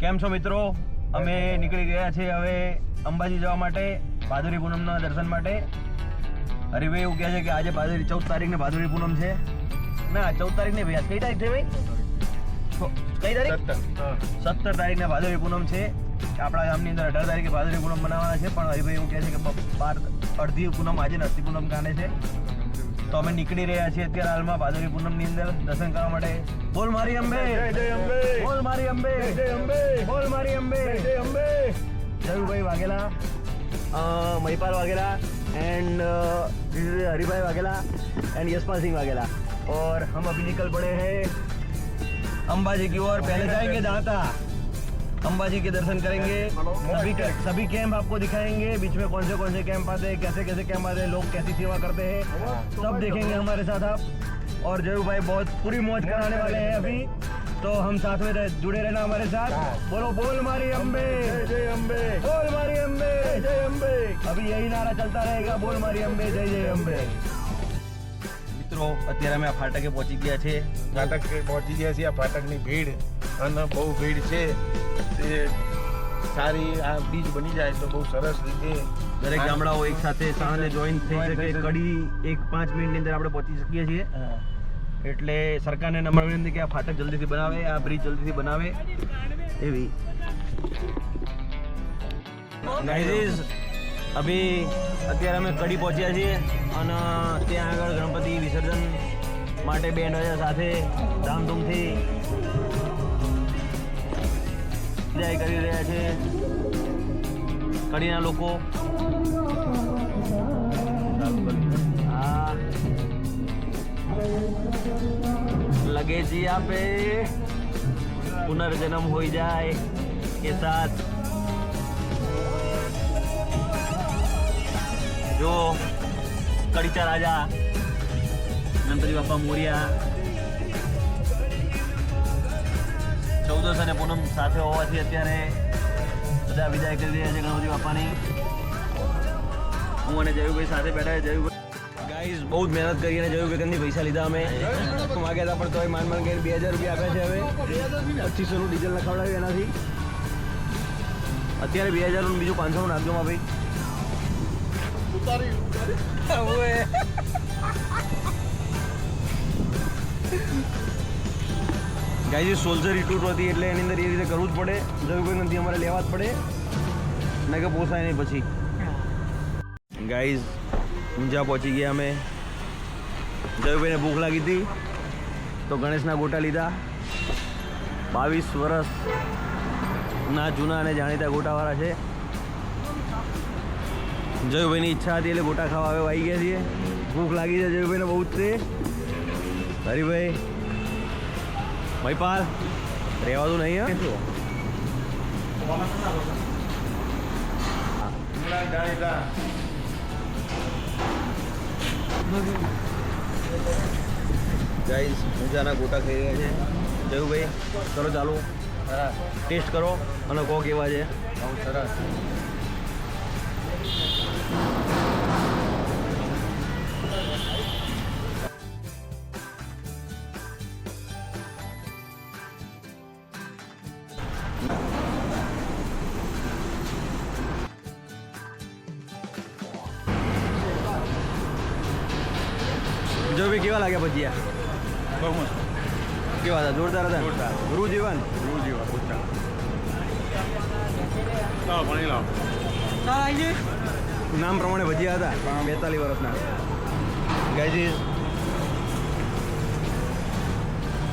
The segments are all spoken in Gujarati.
કેમ છો મિત્રો? અમે નીકળી ગયા છીએ હવે અંબાજી જવા માટે ભાદુરી પૂનમના દર્શન માટે. હરિભાઈ એવું કહે છે કે આજે ભાદુરી ચૌદ તારીખને ભાદુરી પૂનમ છે. ના ચૌદ તારીખ ને ભાઈ કઈ તારીખ છે ભાઈ? કઈ તારીખ? સત્તર. તારીખને ભાદુરી પૂનમ છે. આપણા ગામની અંદર અઢાર તારીખે ભાદુરી પૂનમ બનાવવાના છે પણ હરિભાઈ એવું કહે છે કે બાર અડધી પૂનમ આજે નથી પૂનમ કાને છે. તો અમે નીકળી રહ્યા છીએ અત્યારે હાલમાં ભાદુરી પૂનમની અંદર દર્શન કરવા માટે બોલ મારી અંબે બોલ મારી અંબે બોલ મારી અંબે જયુભાઈ વાઘેલા અ, મહિપાલ વાઘેલા एंड हरिभाई वाघेला एंड यशपाल सिंह वाघेला और हम अभी निकल पड़े हैं अंबाजी की ओर पहले जाएंगे दाता अंबाजी के दर्शन करेंगे सभी सभी कैंप आपको दिखाएंगे बीच में कौन से कौन से कैंप आते हैं कैसे कैसे कैंप आते हैं लोग कैसी सेवा करते हैं सब देखेंगे हमारे साथ आप और जयू भाई बहुत पूरी मौज कराने वाले हैं अभी तो हम साथ में रह, जुड़े रहना हमारे साथ बोलो बोल मारी अम्बे जय अम्बे बोल मारी अम्बे जय अम्बे अभी यही नारा चलता रहेगा बोल मारी अम्बे जय जय अम्बे મિત્રો અત્યારે અમે આ ફાટકે પહોંચી ગયા છે ફાટક પહોંચી ગયા છીએ આ ફાટકની ભીડ અને બહુ ભીડ છે તે સારી આ બીજ બની જાય તો બહુ સરસ રીતે દરેક ગામડાઓ એક સાથે સાંજે જોઈન થઈ શકે. કડી એક પાંચ મિનિટની અંદર આપણે પહોંચી શકીએ છીએ. એટલે સરકારને નમ્ર વિનંતી કે આ ફાટક જલ્દીથી બનાવે આ બ્રિજ જલ્દીથી બનાવે. એવી. ગાઈઝ અભી અત્યારે અમે કડી પહોંચ્યા છીએ અને ત્યાં આગળ ગણપતિ વિસર્જન માટે બેન્ડ સાથે ધામધૂમથી. સ્વાધ્યાય કરી રહ્યા છે. કડીના લોકો. લગે જી આપે. પુનર્જન્મ હોઈ જાય કે સાથ જો કડીચા રાજા, ગણપતિ બાપા મોરિયા. ચૌદસ અને પૂનમ સાથે હોવાથી અત્યારે બધા વિદાય કરી રહ્યા છે ગણપતિ બાપાની. હું અને જયુભાઈ સાથે બેઠા છે. જયુભાઈ ગાઈઝ બહુ જ મહેનત કરી અને જયુભાઈ પૈસા લીધા અમે. માગ્યા હતા પણ તોય માન માન કરીને બે હજાર રૂપિયા આપ્યા છે હવે. પચીસોનું ડીઝલ નખાવડાવ્યું એનાથી. અત્યારે બે હજારનું બીજું પાંચસોનું નાખજો માં ભાઈ. ગાઈઝ સોલ્જર રિક્રુટ હતી એટલે એની અંદર એ રીતે કરવું જ પડે. જયુભાઈ નથી, અમારે લેવા જ પડે. ને કે પોસાય નહીં પછી. ગાઈઝ ઊંઝા પહોંચી ગયા અમે. જયુભાઈને ભૂખ લાગી હતી, તો ગણેશના ગોટા લીધા. બાવીસ વર્ષ ના જૂના અને જાણીતા ગોટાવાળા છે. જયુભાઈની ઈચ્છા હતી એટલે ગોટા ખાવા હવે આવી ગયા છીએ. ભૂખ લાગી છે જયુભાઈને બહુ જ તે. હરિભાઈ મહિપાલ રહેવાનું નહીં ગાઈઝ ઊંઝાના ગોટા ખાઈ રહ્યા છે. જયુભાઈ કરો ચાલુ. ટેસ્ટ કરો અને કહો કેવા છે. બહુ સરસ. જયુભાઈ કેવા લાગ્યા ભજીયા બહુ મસ્ત. કેવા હતા? જોરદાર હતા? જોરદાર. ગુરુ જીવન એવું જેવા ઓછા લાવો. ભણી લાવો નામ પ્રમાણે ભજીયા હતા બેતાલીસ વર્ષના. ગાયજી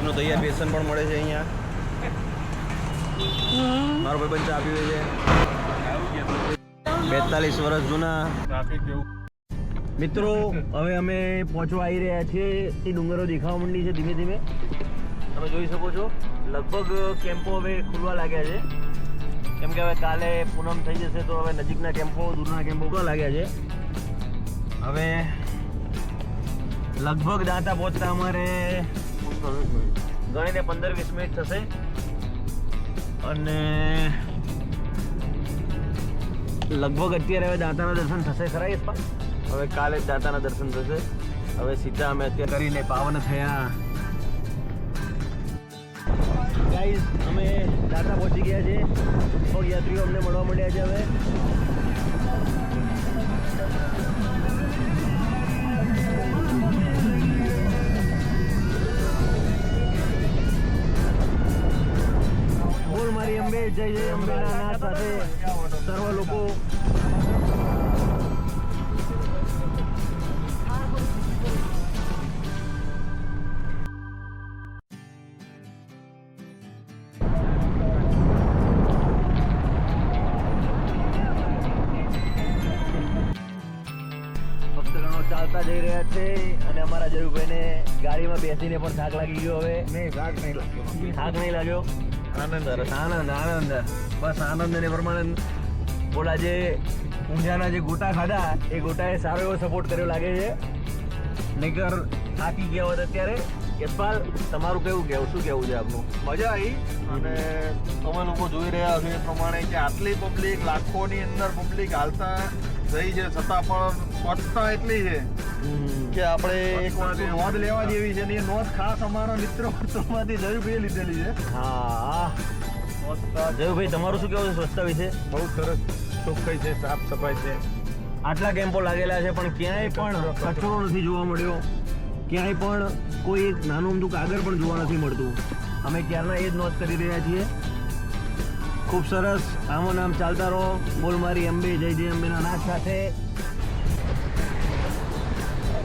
એનું તૈયાર બેસન પણ મળે છે અહીંયા. મારો ભાઈ ચા પીવે છે. બેતાલીસ વર્ષ જૂના. ટ્રાફિક જેવું. મિત્રો, હવે અમે પહોંચવા આવી રહ્યા છીએ. એ ડુંગરો દેખાવા માંડી છે ધીમે ધીમે. તમે જોઈ શકો છો, લગભગ કેમ્પો હવે ખુલવા લાગ્યા છે. કેમ કે હવે કાલે પૂનમ થઈ જશે તો હવે નજીકના કેમ્પો, દૂરના કેમ્પો ખુલવા લાગ્યા છે. હવે લગભગ દાંતા પહોંચતા અમારે ગણીને પંદર વીસ મિનિટ થશે. અને લગભગ અત્યારે હવે દાંતાના દર્શન થશે ખરા યશપાલ? હવે કાલે જ દાતાના દર્શન થશે. હવે સીધા અમે અત્યારે કરીને પાવન થયા. ગાઈઝ અમે દાતા પહોંચી ગયા છે. પગયાત્રીઓ અમને મળવા મળ્યા છે હવે. બોલ મારી અંબે, જય જય અંબેના સાથે. સર્વ લોકો અને ગાડીમાં બેસીને પણ થાક લાગી ગયો હવે. નહીં થાક નહીં લાગ્યો. થાક નહીં લાગ્યો. આનંદ આનંદ આનંદ. બસ આનંદ ને પ્રમાણે બોલા જે ઊંઝાના જે ગોટા ખાધા એ ગોટાએ સારો એવો સપોર્ટ કર્યો લાગે છે. નહીતર થાકી ગયા હોત અત્યારે. યશપાલ તમારું કેવું કેવું શું કેવું છે આપનું? મજા આવી. અને તમે લોકો જોઈ રહ્યા છો એ પ્રમાણે કે આટલી પબ્લિક લાખોની અંદર પબ્લિક હાલતા રહી છે. છતાં પણ સ્વચ્છતા એટલી છે. કે આપણે એક વસ્તુ નોંધ લેવા જેવી છે ને એ નોંધ ખાસ અમારા મિત્રો વર્તુળમાંથી જયુભાઈ લીધેલી છે. હા જયુભાઈ તમારું શું કેવું છે સ્વચ્છતા વિશે? બહુ સરસ. ચોખ્ખાઈ છે સાફ સફાઈ છે. આટલા કેમ્પો લાગેલા છે પણ ક્યાંય પણ કચરો નથી જોવા મળ્યો. ક્યાંય પણ કોઈ એક નાનું અમદું કાગળ પણ જોવા નથી મળતું. અમે ક્યારના એ જ નોંધ કરી રહ્યા છીએ. ખૂબ સરસ. આમો નામ ચાલતા રહો. બોલ મારી અંબે જય જય અંબેના નાદ સાથે.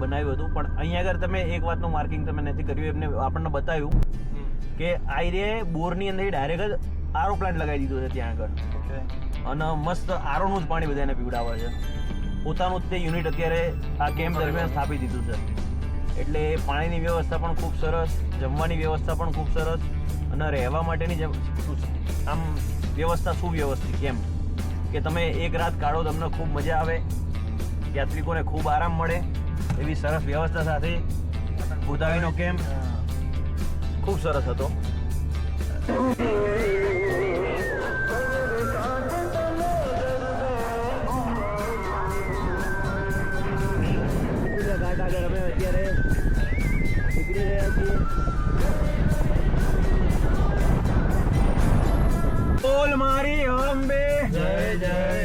બનાવ્યું હતું. પણ અહીંયા આગળ તમે એક વાતનું માર્કિંગ તમે નથી કર્યું એમને આપણને બતાવ્યું કે આઈરે બોરની અંદર ડાયરેક્ટ જ આરો પ્લાન્ટ લગાવી દીધો છે ત્યાં આગળ. અને મસ્ત આરોનું જ પાણી બધાને પીવડાવે છે. પોતાનું જ તે યુનિટ અત્યારે આ કેમ્પ દરમિયાન સ્થાપી દીધું છે. એટલે પાણીની વ્યવસ્થા પણ ખૂબ સરસ જમવાની વ્યવસ્થા પણ ખૂબ સરસ અને રહેવા માટેની જે આમ વ્યવસ્થા સુવ્યવસ્થિત કેમ કે તમે એક રાત કાઢો તમને ખૂબ મજા આવે યાત્રિકોને ખૂબ આરામ મળે એવી સરસ વ્યવસ્થા સાથે ગોદાવીનો કેમ્પ ખૂબ સરસ હતો ઘાટ આગળ અમે અત્યારે નીકળી રહ્યા છીએ બોલ મારી અંબે જય જય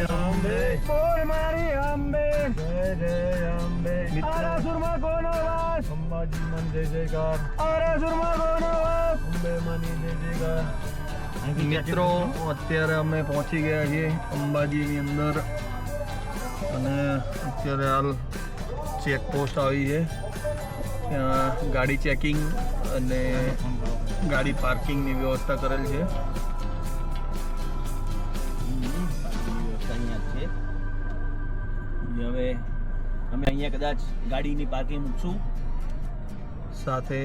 જય જયકાર મિત્રો અત્યારે અમે પહોંચી ગયા છીએ અંબાજીની અંદર અને અત્યારે હાલ ચેક પોસ્ટ આવી છે ત્યાં ગાડી ચેકિંગ અને ગાડી પાર્કિંગની વ્યવસ્થા કરેલ છે હવે અમે અહીંયા કદાચ ગાડીની પાર્કિંગ મૂકશું સાથે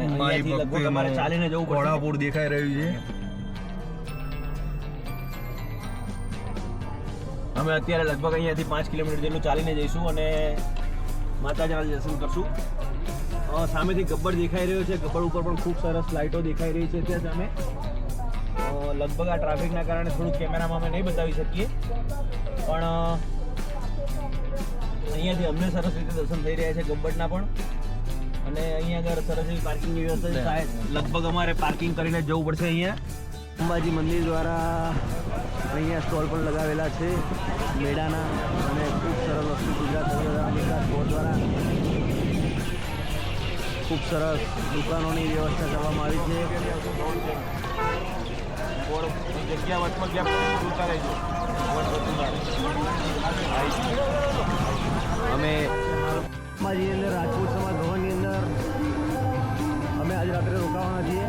જવું પડશે. ઘોડાપુર દેખાઈ રહ્યું છે. અમે અત્યારે લગભગ અહીંયાથી પાંચ કિલોમીટર જેટલું ચાલીને જઈશું અને માતાજીના દર્શન કરશું. સામેથી ગબ્બર દેખાઈ રહ્યો છે. ગબ્બર ઉપર પણ ખૂબ સરસ લાઇટો દેખાઈ રહી છે ત્યાં સામે. લગભગ આ ટ્રાફિકના કારણે થોડું કેમેરામાં અમે નહીં બતાવી શકીએ. પણ અહીંયાથી અમને સરસ રીતે દર્શન થઈ રહ્યા છે ગબ્બરના પણ. અને અહીંયા આગળ સરસ એવી પાર્કિંગની વ્યવસ્થા છે લગભગ અમારે પાર્કિંગ કરીને જવું પડશે અહીંયા. અંબાજી મંદિર દ્વારા અહીંયા સ્ટોલ પણ લગાવેલા છે. મેળાના અને ખૂબ સરસ વસ્તુ ગુજરાત વિકાસ બોર્ડ દ્વારા ખૂબ સરસ દુકાનોની વ્યવસ્થા કરવામાં આવી છે. જગ્યા વચમાં ગયા ઉતારે છે અમે મહાત્માજી અંદર રાજકોટ સમાજ ભવનની અંદર અમે આજે રાત્રે રોકાવાના છીએ.